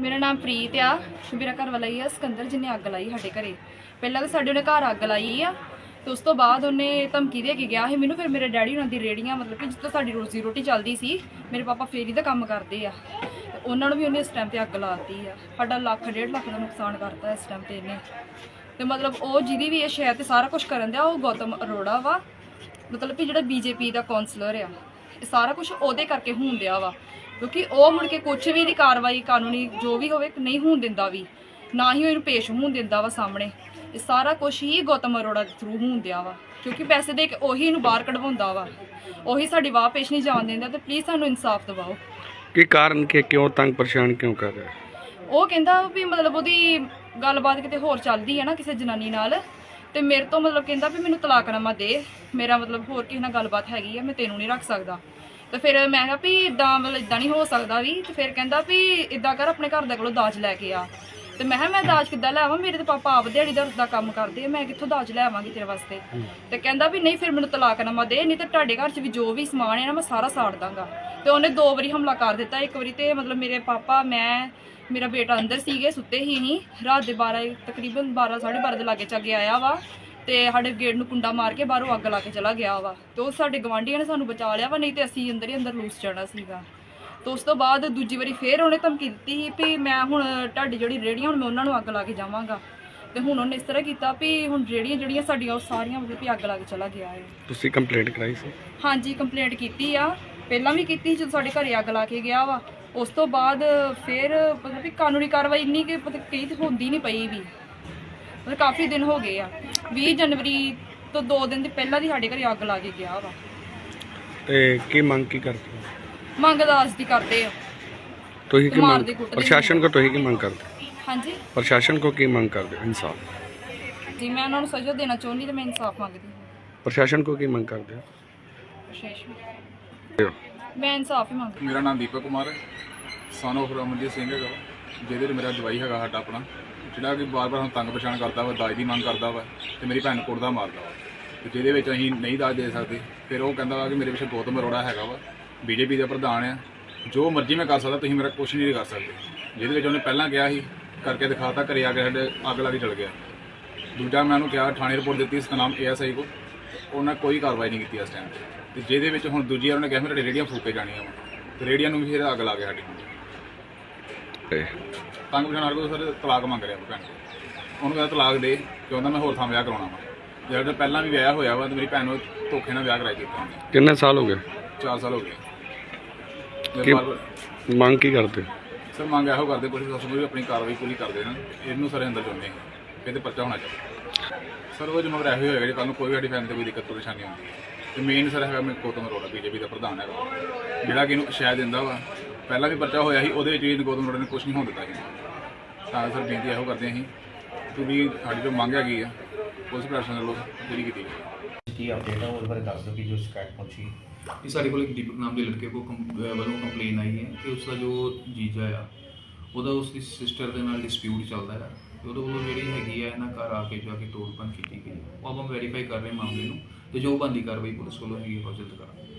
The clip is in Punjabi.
ਮੇਰਾ ਨਾਮ ਪ੍ਰੀਤ ਆ। ਮੇਰਾ ਘਰ ਵਾਲਾ ਹੀ ਆ, ਸਿਕੰਦਰ ਜਿਹਨੇ ਅੱਗ ਲਾਈ ਸਾਡੇ ਘਰੇ। ਪਹਿਲਾਂ ਤਾਂ ਸਾਡੇ ਉਹਨੇ ਘਰ ਅੱਗ ਲਾਈ ਆ, ਤੇ ਉਸ ਤੋਂ ਬਾਅਦ ਉਹਨੇ ਧਮਕੀ ਦੇ ਕੇ ਗਿਆ ਸੀ। ਮੈਨੂੰ ਫਿਰ ਮੇਰੇ ਡੈਡੀ ਉਹਨਾਂ ਦੀ ਰੇੜੀਆਂ ਮਤਲਬ ਕਿ ਜਿੱਥੇ ਸਾਡੀ ਰੋਜ਼ੀ ਰੋਟੀ ਚੱਲਦੀ ਸੀ, ਮੇਰੇ ਪਾਪਾ ਫੇਰੀ ਦਾ ਕੰਮ ਕਰਦੇ ਆ। ਤੇ ਉਹਨਾਂ ਨੂੰ ਵੀ ਉਹਨੇ ਇਸ ਟਾਈਮ ਤੇ ਅੱਗ ਲਾਤੀ ਆ। ਸਾਡਾ ਲੱਖ, ਡੇਢ ਲੱਖ ਦਾ ਨੁਕਸਾਨ ਕਰਤਾ ਇਸ ਟਾਈਮ ਤੇ ਇਹਨੇ। ਤੇ ਮਤਲਬ ਉਹ ਜਿਹਦੀ ਵੀ ਇਹ ਸ਼ਹਿਰ ਤੇ ਸਾਰਾ ਕੁਝ ਕਰਨ ਦਿਆ, ਉਹ ਗੌਤਮ ਅਰੋੜਾ ਵਾ। ਮਤਲਬ ਕਿ ਜਿਹੜਾ ਬੀਜੇਪੀ ਦਾ ਕਾਉਂਸਲਰ ਆ, ਇਹ ਸਾਰਾ ਕੁਝ ਉਹਦੇ ਕਰਕੇ ਹੋਣ ਵਾ। ਕਿਉਂਕਿ ਉਹ ਮੁੜ ਕੇ ਕੁਝ ਵੀ ਦੀ ਕਾਰਵਾਈ ਕਾਨੂੰਨੀ ਜੋ ਵੀ ਹੋਵੇ ਨਹੀਂ ਹੋਣ ਦਿੰਦਾ ਵੀ। ਨਾ ਹੀ ਉਹ ਇਹਨੂੰ ਪੇਸ਼ ਹੋਣ ਦਿੰਦਾ ਵਾ ਸਾਹਮਣੇ। ਇਹ ਸਾਰਾ ਕੁਝ ਹੀ ਗੌਤਮ ਅਰੋੜਾ ਦੇ ਥਰੂ ਹੋਣ ਦਿਆ ਵਾ। ਕਿਉਂਕਿ ਪੈਸੇ ਦੇ ਕੇ ਉਹੀ ਇਹਨੂੰ ਬਾਹਰ ਕਢਵਾਉਂਦਾ ਵਾ। ਉਹੀ ਸਾਡੀ ਵਾਹ ਪੇਸ਼ ਨਹੀਂ ਜਾਣ ਦਿੰਦਾ ਤੇ ਪਲੀਜ਼ ਸਾਨੂੰ ਇਨਸਾਫ ਦਿਵਾਓ। ਕੀ ਕਾਰਨ ਕਿ ਕਿਉਂ ਤੰਗ ਪਰੇਸ਼ਾਨ ਕਿਉਂ ਕਰ ਰਿਹਾ? ਉਹ ਕਹਿੰਦਾ ਵੀ ਮਤਲਬ ਉਹਦੀ ਗੱਲਬਾਤ ਕਿਤੇ ਹੋਰ ਚੱਲਦੀ ਹੈ ਨਾ ਕਿਸੇ ਜਨਾਨੀ ਨਾਲ। ਤੇ ਮੇਰੇ ਤੋਂ ਮਤਲਬ ਕਹਿੰਦਾ ਵੀ ਮੈਨੂੰ ਤਲਾਕਨਾਮਾ ਦੇ। ਮੇਰਾ ਮਤਲਬ ਹੋਰ ਕਿਸੇ ਨਾਲ ਗੱਲਬਾਤ ਹੈਗੀ ਆ ਮੈਂ ਤੈਨੂੰ ਨਹੀਂ ਰੱਖ ਸਕਦਾ। ਤੇ ਫਿਰ ਮੈਂ ਕਿਹਾ ਵੀ ਇਦਾਂ ਮਤਲਬ ਇਦਾਂ ਨਹੀਂ ਹੋ ਸਕਦਾ ਵੀ। ਤੇ ਫਿਰ ਕਹਿੰਦਾ ਵੀ ਇਦਾਂ ਕਰ ਆਪਣੇ ਘਰ ਦੇ ਕੋਲੋਂ ਦਾਜ ਲੈ ਕੇ ਆ। ਤੇ ਮੈਂ ਕਿਹਾ ਮੈਂ ਦਾਜ ਕਿੱਦਾਂ ਲੈ ਆਵਾਂ? ਮੇਰੇ ਤੇ ਪਾਪਾ ਆਪ ਦਿਹਾੜੀ ਦਾ ਦਾ ਕੰਮ ਕਰਦੇ ਆ ਮੈਂ ਕਿੱਥੋਂ ਦਾਜ ਲੈ ਆਵਾਂਗੀ ਤੇਰੇ ਵਾਸਤੇ? ਤੇ ਕਹਿੰਦਾ ਵੀ ਨਹੀਂ ਫਿਰ ਮੈਨੂੰ ਤਲਾਕਨਾਮਾ ਦੇ। ਨਹੀਂ ਤੇ ਤੁਹਾਡੇ ਘਰ 'ਚ ਵੀ ਜੋ ਵੀ ਸਮਾਨ ਹੈ ਨਾ ਮੈਂ ਸਾਰਾ ਸਾੜ ਦਾਂਗਾ। ਤੇ ਉਹਨੇ ਦੋ ਵਾਰੀ ਹਮਲਾ ਕਰ ਦਿੱਤਾ। ਇੱਕ ਵਾਰੀ ਤੇ ਮਤਲਬ ਮੇਰੇ ਪਾਪਾ ਮੈਂ ਮੇਰਾ ਬੇਟਾ ਅੰਦਰ ਸੀਗੇ ਸੁੱਤੇ ਹੀ ਨਹੀਂ। ਰਾਤ ਦੇ 12 ਤਕਰੀਬਨ 12 12:30 ਦੇ ਲਾਗੇ ਚੱਗੇ ਆਇਆ ਵਾ ਤੇ ਸਾਡੇ ਗੇਟ ਨੂੰ ਕੁੰਡਾ ਮਾਰ ਕੇ ਬਾਹਰੋਂ ਅੱਗ ਲਾ ਕੇ ਚਲਾ ਗਿਆ ਵਾ। ਤੇ ਉਹ ਸਾਡੇ ਗਵਾਂਢੀਆਂ ਨੇ ਸਾਨੂੰ ਬਚਾ ਲਿਆ ਵਾ ਨਹੀਂ ਤੇ ਅਸੀਂ ਅੰਦਰ ਹੀ ਅੰਦਰ ਲੂਸ ਜਾਣਾ ਸੀਗਾ। ਤੇ ਉਸ ਤੋਂ ਬਾਅਦ ਦੂਜੀ ਵਾਰੀ ਫੇਰ ਉਹਨੇ ਧਮਕੀ ਦਿੱਤੀ ਸੀ ਵੀ ਮੈਂ ਹੁਣ ਤੁਹਾਡੀ ਜਿਹੜੀ ਰੇੜੀਆਂ ਹੁਣ ਮੈਂ ਉਹਨਾਂ ਨੂੰ ਅੱਗ ਲਾ ਕੇ ਜਾਵਾਂਗਾ। ਤੇ ਹੁਣ ਉਹਨੇ ਇਸ ਤਰ੍ਹਾਂ ਕੀਤਾ ਵੀ ਹੁਣ ਰੇੜੀਆਂ ਜਿਹੜੀਆਂ ਸਾਡੀਆਂ ਉਹ ਸਾਰੀਆਂ ਮਤਲਬ ਵੀ ਅੱਗ ਲਾ ਕੇ ਚਲਾ ਗਿਆ ਹੈ। ਤੁਸੀਂ ਕੰਪਲੇਂਟ ਕਰਾਈ ਸੀ? ਹਾਂਜੀ ਕੰਪਲੇਂਟ ਕੀਤੀ ਆ। ਪਹਿਲਾਂ ਵੀ ਕੀਤੀ ਜਦੋਂ ਸਾਡੇ ਘਰੇ ਅੱਗ ਲਾ ਕੇ ਗਿਆ ਵਾ। ਉਸ ਤੋਂ ਬਾਅਦ ਫਿਰ ਮਤਲਬ ਵੀ ਕਾਨੂੰਨੀ ਕਾਰਵਾਈ ਇੰਨੀ ਕਿ ਪਤਾ ਕਈ ਤੇ ਹੁੰਦੀ ਨਹੀਂ ਪਈ ਵੀ। ਮਤਲਬ ਕਾਫੀ ਦਿਨ ਹੋ ਗਏ ਆ। 20 ਜਨਵਰੀ ਤੋਂ 2 ਦਿਨ ਦੇ ਪਹਿਲਾਂ ਦੀ ਸਾਡੇ ਘਰੇ ਅੱਗ ਲਾ ਕੇ ਗਿਆ ਵਾ। ਤੇ ਕੀ ਮੰਗ ਕੀ ਕਰਦੇ ਹੋ? ਮੰਗ ਦਾਸ ਦੀ ਕਰਦੇ ਆ। ਤੁਸੀਂ ਕੀ ਮਾਰਦੇ ਮੰਗ ਕੁੱਟਦੇ ਪ੍ਰਸ਼ਾਸਨ ਕੋ ਤੁਸੀਂ ਕੀ ਮੰਗ ਕਰਦੇ? ਹਾਂਜੀ। ਪ੍ਰਸ਼ਾਸਨ ਕੋ ਕੀ ਮੰਗ ਕਰਦੇ ਹੋ? ਇਨਸਾਫ? ਜੀ ਮੈਂ ਉਹਨਾਂ ਨੂੰ ਸਜ਼ਾ ਦੇਣਾ ਚਾਹੁੰਦੀ ਤੇ ਮੈਂ ਇਨਸਾਫ ਮੰਗਦੀ ਹਾਂ। ਪ੍ਰਸ਼ਾਸਨ ਕੋ ਕੀ ਮੰਗ ਕਰਦੇ ਹੋ? ਵਿਸ਼ੇਸ਼ ਮੈਂ ਇਨਸਾਫ ਹੀ ਮੰਗਦੀ ਮੇਰਾ ਨਾਮ ਦੀਪਕ ਕੁਮਾਰ ਹੈ। ਸਨ ਆਫ ਰਮਨਜੀਤ ਸਿੰਘ ਹੈਗਾ ਵਾ, ਜਿਹਦੇ ਤੇ ਮੇਰਾ ਜਵਾਈ ਹੈਗਾ ਸਾਡਾ ਆਪਣਾ। ਜਿਹੜਾ ਕਿ ਬਾਰ-ਬਾਰ ਸਾਨੂੰ ਤੰਗ ਪਛਾਣ ਕਰਦਾ ਵਾ ਦਾਜ ਦੀ ਮੰਗ ਕਰਦਾ ਵਾ ਤੇ ਮੇਰੀ ਭੈਣ ਨੂੰ ਕੁੱਟਦਾ ਮਾਰਦਾ ਵਾ। ਤੇ ਜਿਹਦੇ ਵਿੱਚ ਅਸੀਂ ਨਹੀਂ ਦਾਜ ਦੇ ਸਕਦੇ ਫਿਰ ਉਹ ਕਹਿੰਦਾ ਵਾ ਕਿ ਮੇਰੇ ਪਿੱਛੇ ਗੌਤਮ ਅਰੋੜਾ ਹੈਗਾ ਵਾ। ਬੀਜੇਪੀ ਦਾ ਪ੍ਰਧਾਨ ਆ। ਜੋ ਮਰਜ਼ੀ ਮੈਂ ਕਰ ਸਕਦਾ ਤੁਸੀਂ ਮੇਰਾ ਕੁਝ ਨਹੀਂ ਕਰ ਸਕਦੇ। ਜਿਹਦੇ ਵਿੱਚ ਉਹਨੇ ਪਹਿਲਾਂ ਕਿਹਾ ਸੀ ਕਰਕੇ ਦਿਖਾਤਾ ਘਰੇ ਆ ਕੇ ਸਾਡੇ ਅੱਗ ਲਾ ਕੇ ਚਲ ਗਿਆ। ਦੂਜਾ ਮੈਂ ਉਹਨੂੰ ਕਿਹਾ ਥਾਣੇ ਰਿਪੋਰਟ ਦਿੱਤੀ ਸਤਨਾਮ ਏਐਸਆਈ ਕੋ। ਉਹਨਾਂ ਕੋਈ ਕਾਰਵਾਈ ਨਹੀਂ ਕੀਤੀ ਇਸ ਟਾਈਮ ਤੇ। ਤੇ ਜਿਹਦੇ ਵਿੱਚ ਹੁਣ ਦੂਜੀ ਵਾਰ ਉਹਨੇ ਕਿਹਾ ਮੇਰੇ ਰੇੜੀਆਂ ਫੂਕੇ ਜਾਣੀਆਂ ਵਾ। ਤੇ ਰੇੜੀਆਂ ਨੂੰ ਵੀ ਫਿਰ ਅੱਗ ਲਾ ਕੇ ਸਾਡੀ ਤੇ ਤੰਗ ਪਛਾਣ ਕੋ ਸਰ ਤਲਾਕ ਮੰਗ ਰਿਹਾ ਭੈਣ। ਉਹਨੂੰ ਕਹਿੰਦਾ ਤਲਾਕ ਦੇ ਕਿ ਉਹਦਾ ਮੈਂ ਹੋਰ ਥਾਂ ਵਿਆਹ ਕਰਾਉਣਾ ਵਾ। ਜਿਹੜਾ ਪਹਿਲਾਂ ਵੀ ਵਿਆਹ ਹੋਇਆ ਵਾ ਤੇ ਮੇਰੀ ਭੈਣ ਨੂੰ ਧੋਖੇ ਨਾਲ ਵਿਆਹ ਕਰਾਈ ਦਿੱਤਾ ਉਹਨੇ ਕਿੰਨੇ ਸਾਲ ਹੋ ਗਏ? 4 ਸਾਲ ਹੋ ਗਏ। ਕਿ- ਮੰਗ ਕੀ ਕਰਦੇ? ਸਰ ਮੰਗ ਇਹੋ ਕਰਦੇ ਪੁਲਿਸ ਪ੍ਰਸ਼ਾਸਨ ਵੀ ਆਪਣੀ ਕਾਰਵਾਈ ਪੂਰੀ ਕਰ ਦੇਣ। ਇਹਨੂੰ ਸਾਰੇ ਅੰਦਰ ਹਾਂ ਇਹਦੇ ਪਰਚਾ ਹੋਣਾ ਚਾਹੀਦਾ। ਸਰ ਉਹ ਜਿਵੇਂ ਇਹੋ ਹੀ ਹੋਏਗਾ ਜੇ ਕੱਲ ਨੂੰ ਕੋਈ ਵੀ ਸਾਡੀ ਫੈਮਿਲੀ ਤੇ ਕੋਈ ਦਿੱਕਤ ਪਰੇਸ਼ਾਨੀ ਆਉਂਦੀ ਹੈ। ਤੇ ਮੇਨ ਸਰ ਹੈਗਾ ਮੈਂ ਗੌਤਮ ਅਰੋੜਾ ਬੀਜੇਪੀ ਦਾ ਪ੍ਰਧਾਨ ਹੈਗਾ। ਜਿਹੜਾ ਕਿ ਇਹਨੂੰ ਸ਼ਾਇਦ ਦਿੰਦਾ ਵਾ। ਪਹਿਲਾਂ ਵੀ ਪਰਚਾ ਹੋਇਆ ਸੀ ਉਹਦੇ ਵਿੱਚ ਵੀ ਗੌਤਮ ਅਰੋੜਾ ਨੇ ਕੁਝ ਨਹੀਂ ਹੋਣ ਦਿੱਤਾ ਸੀ। ਤਾਂ ਸਰ ਬੇਨਤੀ ਇਹੋ ਕਰਦੇ ਅਸੀਂ ਕਿ ਵੀ ਸਾਡੀ ਜੋ ਮੰਗ ਹੈਗੀ ਆ ਪੁਲਿਸ ਪ੍ਰਸ਼ਾਸਨ ਵੱਲੋਂ ਪੂਰੀ ਕੀਤੀ ਜਾਵੇ। ਕੀ ਅਪਡੇਟ ਹੈ ਉਹਦੇ ਬਾਰੇ ਦੱਸ ਦਿਓ ਕਿ ਜੋ ਸ਼ਿਕਾਇਤ ਪਹੁੰਚੀ। ਇਹ ਸਾਡੇ ਕੋਲ ਇੱਕ ਦੀਪਕ ਨਾਮ ਦੇ ਲੜਕੇ ਕੋ ਵੱਲੋਂ ਕੰਪਲੇਨ ਆਈ ਹੈ ਕਿ ਉਸ ਦਾ ਜੋ ਜੀਜਾ ਆ ਉਹਦਾ ਉਸ ਦੀ ਸਿਸਟਰ ਦੇ ਨਾਲ ਡਿਸਪਿਊਟ ਚੱਲਦਾ ਹੈ ਤੇ ਉਹਦੇ ਵੱਲੋਂ ਜਿਹੜੀ ਹੈਗੀ ਆ ਇਹਨਾਂ ਘਰ ਆ ਕੇ ਜਾ ਕੇ ਤੋੜਪਨ ਕੀਤੀ ਗਈ ਉਹ ਆਪਾਂ ਵੈਰੀਫਾਈ ਕਰ ਰਹੇ ਮਾਮਲੇ ਨੂੰ ਤੇ ਜੋ ਬੰਦੀ ਕਾਰਵਾਈ ਪੁਲਿਸ ਵੱਲੋਂ ਹੈਗੀ ਉਹ ਜਲਦ ਕਰਾਂਗੇ।